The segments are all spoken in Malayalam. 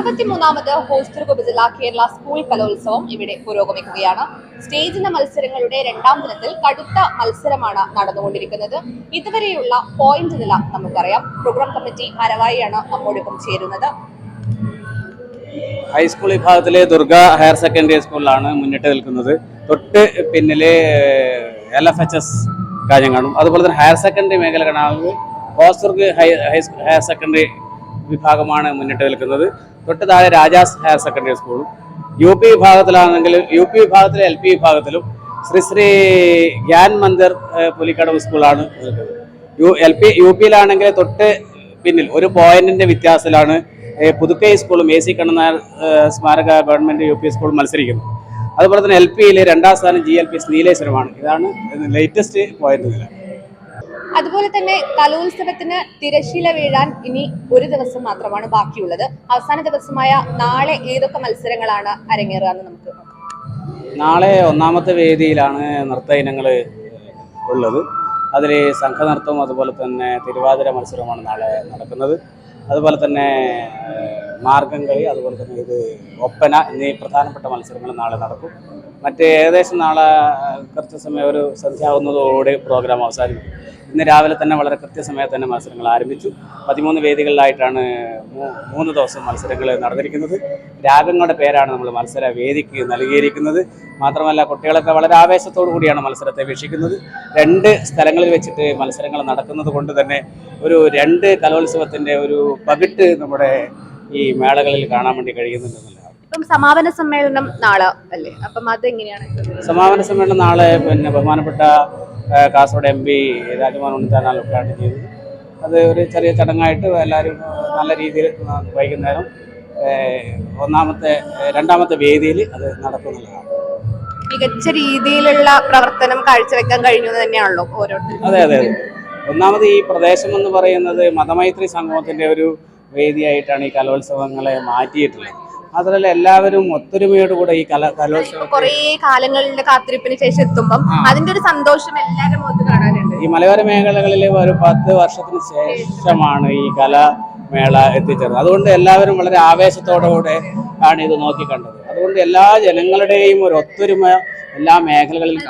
അറുപത്തിമൂന്നാമത് ഹോസ്റ്റൽ ഉപജില്ല കേരള സ്കൂൾ കലോത്സവം ഇവിടെ പുരോഗമിക്കുകയാണ്. സ്റ്റേജിന മത്സരങ്ങളുടെ രണ്ടാം ദിനത്തിൽ കടുത്ത മത്സരമാണ് നടന്നുകൊണ്ടിരിക്കുന്നത്. ഇതുവരെയുള്ള പോയിന്റ് നില നമുക്കറിയാം. പ്രോഗ്രാം കമ്മിറ്റി മരവായിയാണ് നമ്മോടൊപ്പം ചേരുന്നത്. ഹൈസ്കൂൾ വിഭാഗത്തിലെ ദുർഗ ഹയർ സെക്കൻഡറി സ്കൂളിലാണ് മുന്നിട്ട് നിൽക്കുന്നത്. തൊട്ട് പിന്നിലെ എൽ എഫ് എച്ച് എസ് കാഞ്ഞങ്ങാടും അതുപോലെ തന്നെ ഹയർ സെക്കൻഡറി മേഖല കാണാവുന്നത് Hosdurg high high- higher secondary വിഭാഗമാണ് മുന്നിട്ട് നിൽക്കുന്നത്. തൊട്ട് താഴെ രാജാസ് ഹയർ സെക്കൻഡറി സ്കൂളും. യു പി വിഭാഗത്തിലാണെങ്കിൽ യു പി വിഭാഗത്തിലെ എൽ പി വിഭാഗത്തിലും ശ്രീ ശ്രീ ഗ്യാൻ മന്ദിർ പുലിക്കടവ് സ്കൂളാണ് യു എൽ പി യു പിയിലാണെങ്കിൽ തൊട്ട് പിന്നിൽ ഒരു പോയിന്റിന്റെ വ്യത്യാസത്തിലാണ് പുതുക്കൈ സ്കൂളും എ സി കണ്ണനാർ സ്മാരക ഗവൺമെന്റ് യു പി സ്കൂളും മത്സരിക്കുന്നത്. അതുപോലെ തന്നെ എൽ പിയിൽ രണ്ടാം സ്ഥാനം ജി എൽ പി നീലേശ്വരമാണ് ഇതാണ് ലേറ്റസ്റ്റ് പോയിന്റ് നില. അതുപോലെ തന്നെ കലോത്സവത്തിന് തിരശീല വീഴാൻ ഇനി ഒരു ദിവസം മാത്രമാണ് ബാക്കിയുള്ളത്. അവസാന ദിവസമായ നാളെ ഏതൊക്കെ മത്സരങ്ങളാണ് അരങ്ങേറുക എന്ന് നമുക്ക് നാളെ ഒന്നാമത്തെ വേദിയിലാണ് നൃത്ത ഇനങ്ങൾ ഉള്ളത്. അതിൽ സംഘനൃത്തവും അതുപോലെ തന്നെ തിരുവാതിര മത്സരവുമാണ് നാളെ നടക്കുന്നത്. അതുപോലെ തന്നെ മാർഗം കളി അതുപോലെ തന്നെ ഇത് ഒപ്പന എന്നീ പ്രധാനപ്പെട്ട മത്സരങ്ങൾ നാളെ നടക്കും. മറ്റ് ഏകദേശം നാളെ കൃത്യസമയം ഒരു സന്ധ്യാവുന്നതോടെ പ്രോഗ്രാം അവസാനിക്കും. ഇന്ന് രാവിലെ തന്നെ വളരെ കൃത്യസമയത്ത് തന്നെ മത്സരങ്ങൾ ആരംഭിച്ചു. പതിമൂന്ന് വേദികളിലായിട്ടാണ് മൂന്ന് ദിവസം മത്സരങ്ങൾ നടന്നിരിക്കുന്നത്. രാഗങ്ങളുടെ പേരാണ് നമ്മൾ മത്സര വേദിക്ക് നൽകിയിരിക്കുന്നത്. മാത്രമല്ല കുട്ടികളൊക്കെ വളരെ ആവേശത്തോടു കൂടിയാണ് മത്സരത്തെ വീക്ഷിക്കുന്നത്. രണ്ട് സ്ഥലങ്ങളിൽ വെച്ചിട്ട് മത്സരങ്ങൾ നടക്കുന്നത് കൊണ്ട് തന്നെ ഒരു രണ്ട് കലോത്സവത്തിന്റെ ഒരു പകിട്ട് നമ്മുടെ ഈ മേളകളിൽ കാണാൻ വേണ്ടി കഴിയുന്നുണ്ടെന്നുള്ളതാണ് ഇപ്പം സമാപന സമ്മേളനം നാളെ അല്ലേ? അപ്പം അതെങ്ങനെയാണ്? സമാപന സമ്മേളനം നാളെ പിന്നെ ബഹുമാനപ്പെട്ട കാസർഗോഡ് എം പി രാജമോഹൻ ഉണ്ണിത്താനാൽ ഉദ്ഘാടനം ചെയ്തു അത് ഒരു ചെറിയ ചടങ്ങായിട്ട് എല്ലാവരും നല്ല രീതിയിൽ വൈകുന്നേരം ഒന്നാമത്തെ രണ്ടാമത്തെ വേദിയിൽ അത് നടക്കുന്നുള്ളതാണ് മികച്ച രീതിയിലുള്ള പ്രവർത്തനം കാഴ്ചവെക്കാൻ കഴിഞ്ഞു തന്നെയാണല്ലോ ഓരോരുത്തരും അതെ അതെ അതെ. ഒന്നാമത് ഈ പ്രദേശം എന്ന് പറയുന്നത് മതമൈത്രി സംഗമത്തിന്റെ ഒരു വേദിയായിട്ടാണ് ഈ കലോത്സവങ്ങളെ മാറ്റിയിട്ടുള്ളത്. മാത്രമല്ല എല്ലാവരും ഒത്തൊരുമയോട് കൂടെ ഈ കല കലോത്സവം കുറേ കാലങ്ങളുടെ കാത്തിരിപ്പിന് ശേഷം എത്തുമ്പം അതിന്റെ ഒരു സന്തോഷം എല്ലാവരും മുഖത്ത് കാണാനുണ്ട്. ഈ മലയോര മേഖലകളിൽ ഒരു പത്ത് വർഷത്തിന് ശേഷമാണ് ഈ കലാമേള എത്തിച്ചേർന്നത്. അതുകൊണ്ട് എല്ലാവരും വളരെ ആവേശത്തോടുകൂടെ ആണ് ഇത് നോക്കിക്കണ്ടത് അതുകൊണ്ട് എല്ലാ ജനങ്ങളുടെയും ഒരു ഒത്തൊരുമ എല്ലാ മേഖലകളിലും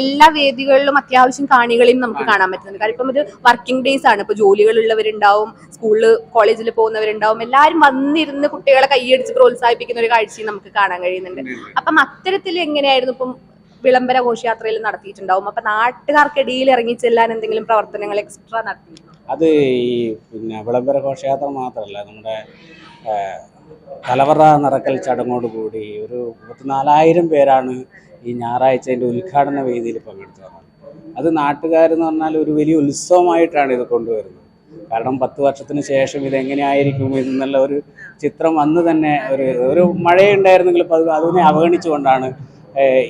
എല്ലാ വേദികളിലും അത്യാവശ്യം കാണികളെയും നമുക്ക് കാണാൻ പറ്റുന്നുണ്ട്. കാരണം ഇപ്പം ഇത് വർക്കിംഗ് ഡേയ്സ് ആണ്. ഇപ്പൊ ജോലികളുള്ളവരുണ്ടാവും സ്കൂളിൽ കോളേജിൽ പോകുന്നവരുണ്ടാവും. എല്ലാവരും വന്നിരുന്ന് കുട്ടികളെ കൈയടിച്ച് പ്രോത്സാഹിപ്പിക്കുന്ന ഒരു കാഴ്ചയും നമുക്ക് കാണാൻ കഴിയുന്നുണ്ട്. അപ്പം അത്തരത്തിൽ എങ്ങനെയായിരുന്നു ഇപ്പം വിളംബര ഘോഷയാത്രയിൽ നടത്തിയിട്ടുണ്ടാവും? അപ്പൊ നാട്ടുകാർക്കിടയിൽ ഇറങ്ങി ചെല്ലാൻ എന്തെങ്കിലും പ്രവർത്തനങ്ങൾ എക്സ്ട്രാ നടത്തി അത് ഈ പിന്നെ വിളംബര ഘോഷയാത്ര മാത്രമല്ല നമ്മുടെ കലവറ നിറക്കൽ ചടങ്ങോടുകൂടി ഒരു മുപ്പത്തിനാലായിരം പേരാണ് ഈ ഞായറാഴ്ചന്റെ ഉദ്ഘാടന വേദിയിൽ പങ്കെടുത്തത്. അത് നാട്ടുകാരെന്ന് പറഞ്ഞാൽ ഒരു വലിയ ഉത്സവമായിട്ടാണ് ഇത് കൊണ്ടുവരുന്നത്. കാരണം പത്ത് വർഷത്തിന് ശേഷം ഇതെങ്ങനെയായിരിക്കും എന്നുള്ള ഒരു ചിത്രം അന്ന് തന്നെ ഒരു ഒരു മഴയുണ്ടായിരുന്നെങ്കിൽ അത് അതിനെ അവഗണിച്ചുകൊണ്ടാണ്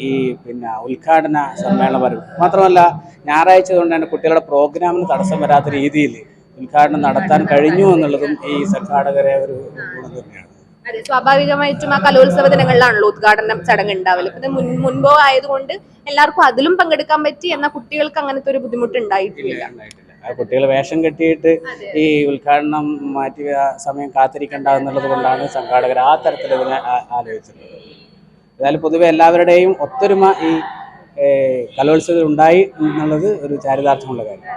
ഈ പിന്നെ ഉദ്ഘാടന സമ്മേളനം വരും. മാത്രമല്ല ഞായറാഴ്ച കൊണ്ട് തന്നെ കുട്ടികളുടെ പ്രോഗ്രാമിന് തടസ്സം വരാത്ത രീതിയിൽ ഉദ്ഘാടനം നടത്താൻ കഴിഞ്ഞു എന്നുള്ളതും ഈ സംഘാടകരെ ഒരു ഗുണം തന്നെയാണ്. അതെ സ്വാഭാവികമായിട്ടും ആ കലോത്സവ ദിനങ്ങളിലാണല്ലോ ഉദ്ഘാടനം ചടങ്ങ് ഉണ്ടാവൽ. ഇപ്പൊ മുൻ മുൻപോ ആയതുകൊണ്ട് എല്ലാവർക്കും അതിലും പങ്കെടുക്കാൻ പറ്റി എന്നാൽ കുട്ടികൾക്ക് അങ്ങനത്തെ ഒരു ബുദ്ധിമുട്ട് ഉണ്ടായിട്ടില്ല. കുട്ടികൾ വേഷം കെട്ടിയിട്ട് ഈ ഉദ്ഘാടനം മാറ്റിയ സമയം കാത്തിരിക്കേണ്ട എന്നുള്ളത് കൊണ്ടാണ് സംഘാടകർ ആ തരത്തിൽ ഇതിനെ ആലോചിച്ചിട്ടുള്ളത് എന്നാലും പൊതുവെ എല്ലാവരുടെയും ഒത്തൊരുമ ഈ കലോത്സവം കലോത്സവത്തിൽ ഉണ്ടായി എന്നുള്ളത് ഒരു ചാരിതാർത്ഥമുള്ള കാര്യം.